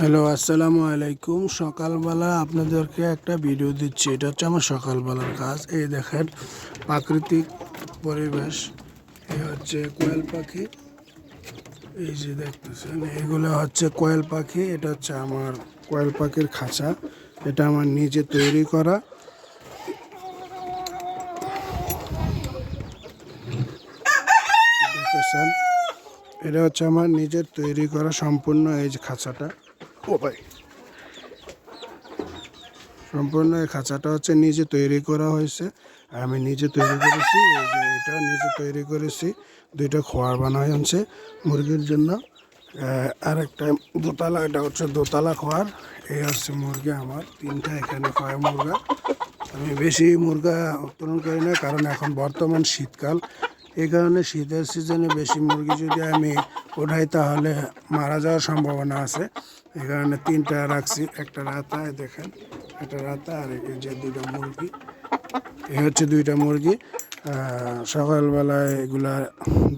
Hello, আসসালামু আলাইকুম। সকালবেলা আপনাদেরকে একটা ভিডিও দিচ্ছি। এটা হচ্ছে আমার সকালবেলার কাজ। এই দেখেন, প্রাকৃতিক পরিবেশ। এই হচ্ছে কোয়েল পাখি। এই যে দেখতেছেন, এগুলো হচ্ছে কোয়েল পাখি। এটা হচ্ছে আমার কোয়েল পাখির খাঁচা। এটা আমার নিজে তৈরি করা। এটা হচ্ছে আমার নিজের তৈরি করা সম্পূর্ণ এই যে খাঁচাটা। সম্পূর্ণ এই খাঁচাটা হচ্ছে নিজে তৈরি করা হয়েছে। আমি নিজে তৈরি করেছি এটা নিজে তৈরি করেছি। দুইটা খোয়ার বানানো হয়েছে মুরগির জন্য। আর একটা দোতলা, এটা হচ্ছে দোতলা খোয়ার। এই হচ্ছে মুরগি আমার, তিনটা এখানে খোয়া মুরগা। আমি বেশি মুরগা উত্তোলন করি না, কারণ এখন বর্তমান শীতকাল। এই কারণে শীতের সিজনে বেশি মুরগি যদি আমি ওঠাই, তাহলে মারা যাওয়ার সম্ভাবনা আছে। এই কারণে তিনটা রাখছি, একটা রাতা, এই দেখেন, একটা রাতা আর এই যে দুইটা মুরগি। এই হচ্ছে দুইটা মুরগি। সকালবেলায় এগুলা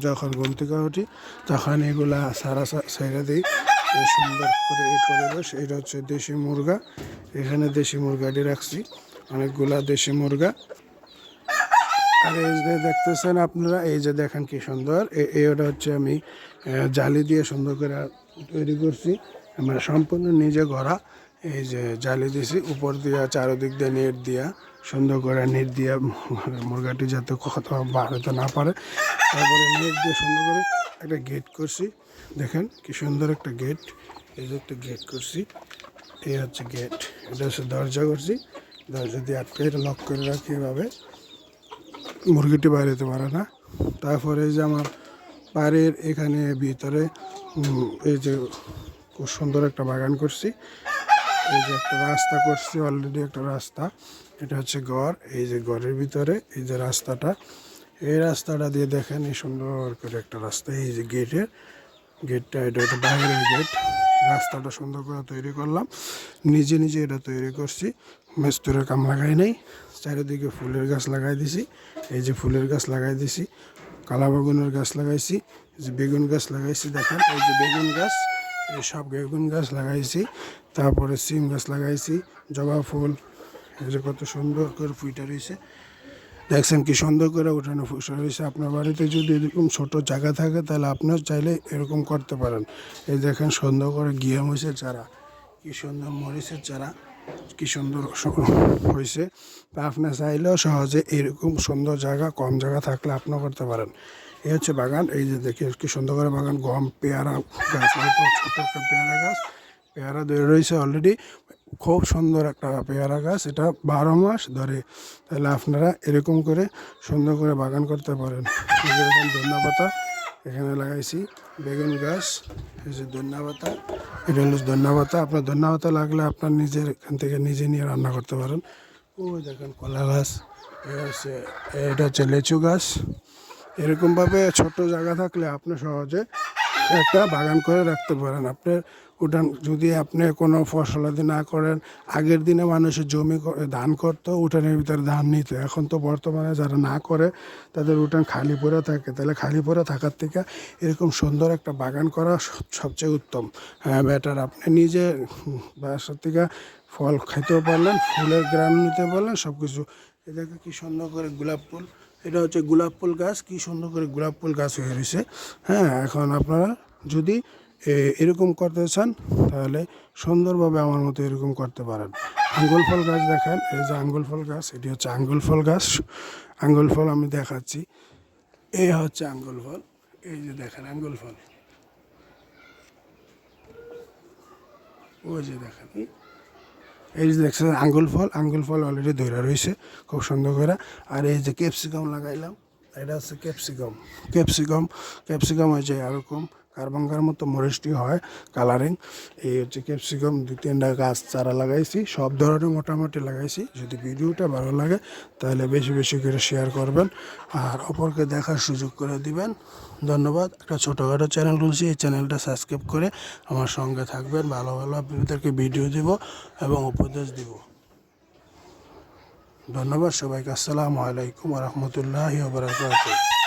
যখন ঘুম থেকে উঠি, তখন এগুলা সারা ছেড়ে দিই। সুন্দর করে এই পরিবেশ, এটা হচ্ছে দেশি মুরগা। এখানে দেশি মুরগাটি রাখছি, অনেকগুলা দেশি মুরগা। আর এই যে দেখতেছেন আপনারা, এই যে দেখেন কি সুন্দর। এ- এটা হচ্ছে আমি জালি দিয়ে সুন্দর করে তৈরি করছি। আমরা সম্পূর্ণ নিজে গড়া, এই যে জালি দিয়েছি উপর দিয়া, চারোদিক দিয়ে নেট দিয়া, সুন্দর করে নেট দিয়া মুরগাটি যাতে কোথাও বাড়াতে না পারে। তারপরে নেট দিয়ে সুন্দর করে একটা গেট করছি। দেখেন কি সুন্দর একটা গেট এই যে একটা গেট করছি। এই হচ্ছে গেট এটা হচ্ছে দরজা করছি। দরজা দিয়ে আটকে এটা লক করে রাখি এভাবে। মুরগিটি বাইরে যেতে পারে না। তারপরে যে আমার বাড়ির এখানে ভিতরে এই যে খুব সুন্দর একটা বাগান করছি। এই যে একটা রাস্তা করছি অলরেডি একটা রাস্তা। এটা হচ্ছে ঘর এই যে ঘরের ভিতরে, এই যে রাস্তাটা। এই রাস্তাটা দিয়ে দেখেন এই সুন্দর করে একটা রাস্তা। এই যে গেটের, গেটটা এটা একটা বাইরের গেট। রাস্তাটা সুন্দর করে তৈরি করলাম। নিজে নিজে এটা তৈরি করছি। মেস্তুরের কাম লাগাই নাই। চারিদিকে ফুলের গাছ লাগাই দিছি। এই যে ফুলের গাছ লাগাই দিছি, কালা বেগুনের গাছ লাগাইছি যে বেগুন গাছ লাগাইছি, দেখেন, এই যে বেগুন গাছ, এই সব বেগুন গাছ লাগাইছি, তারপরে সিম গাছ লাগাইছি, জবা ফুল, এই যে কত সুন্দর করে ফুইটা রয়েছে। দেখছেন কি সুন্দর করে উঠানো ফুসা রয়েছে। আপনার বাড়িতে যদি এরকম ছোট জায়গা থাকে, তাহলে আপনিও চাইলে এরকম করতে পারেন। এই দেখেন সুন্দর করে গিয়ে মরিচের চারা, কি সুন্দর মরিচের চারা। কি সুন্দর হয়েছে। তা আপনি চাইলেও সহজে এরকম সুন্দর জায়গা, কম জায়গা থাকলে আপনিও করতে পারেন। এই হচ্ছে বাগান, এই যে দেখি কি সুন্দর করে বাগান, গম, পেয়ারা গাছ ছোট একটা পেয়ারা গাছ। পেয়ারা ধরে রয়েছে অলরেডি খুব সুন্দর একটা পেয়ারা গাছ, এটা বারো মাস ধরে। তাহলে আপনারা এরকম করে সুন্দর করে বাগান করতে পারেন। এই যে এরকম ধন্যা এখানে লাগাইছি বেগুন গাছ। এই যে ধন্যা এটা হলো ধন্যা আপনার ধন্যবাতা লাগলে আপনার নিজের এখান থেকে নিজে নিয়ে রান্না করতে পারেন। ও দেখেন কলা গাছ হচ্ছে, এটা হচ্ছে লেচু গাছ। এরকমভাবে ছোট জায়গা থাকলে আপনি সহজে একটা বাগান করে রাখতে পারেন। আপনার উঠান, যদি আপনি কোনো ফসলাদি না করেন, আগের দিনে মানুষের জমি ধান করতো, উঠানের ভিতরে ধান নিত। এখন তো বর্তমানে যারা না করে, তাদের উঠান খালি পরে থাকে। তাহলে খালি পরে থাকার থেকে এরকম সুন্দর একটা বাগান করা সবচেয়ে উত্তম। হ্যাঁ বেটার আপনি নিজে বাসার থেকে ফল খাইতেও পারলেন, ফুলের গ্রাম নিতে পারলেন সব কিছু এদেরকে কি সুন্দর করে গোলাপ ফুল। এটা হচ্ছে গোলাপ ফুল গাছ। কি সুন্দর করে গোলাপ ফুল গাছ হয়ে রয়েছে। হ্যাঁ এখন আপনারা যদি এরকম করতে চান, তাহলে সুন্দরভাবে আমার মতো এরকম করতে পারেন। আঙ্গুল ফল গাছ দেখেন, এই যে আঙ্গুল ফল গাছ, এটি হচ্ছে আঙ্গুল ফল গাছ। আঙ্গুল ফল আমি দেখাচ্ছি। এই হচ্ছে আঙ্গুল ফল, এই যে দেখেন আঙ্গুল ফল। ওই যে দেখেন এই যে দেখছেন আঙ্গুল ফল আঙ্গুল ফল অলরেডি ধরে রয়েছে, খুব সুন্দর করে। আর এই যে ক্যাপসিকাম লাগাইলাম, এটা হচ্ছে ক্যাপসিকাম। ক্যাপসিকাম ক্যাপসিকাম হয়েছে এরকম। কারবাঙ্গার মতো মরিচটি হয় কালারিং এই হচ্ছে ক্যাপসিকাম দুই তিনটা গাছ চারা লাগাইছি, সব ধরনের মোটামুটি লাগাইছি। যদি ভিডিওটা ভালো লাগে, তাহলে বেশি বেশি করে শেয়ার করবেন। আর অপরকে দেখার সুযোগ করে দিবেন। ধন্যবাদ। একটা ছোটোখাটো চ্যানেল খুলছি, এই চ্যানেলটা সাবস্ক্রাইব করে আমার সঙ্গে থাকবেন। ভালো ভালো আপনাদেরকে ভিডিও দেব এবং উপদেশ দিব। ধন্যবাদ সবাইকে। আসসালামু আলাইকুম রহমতুল্লাহ বারকাতুহ।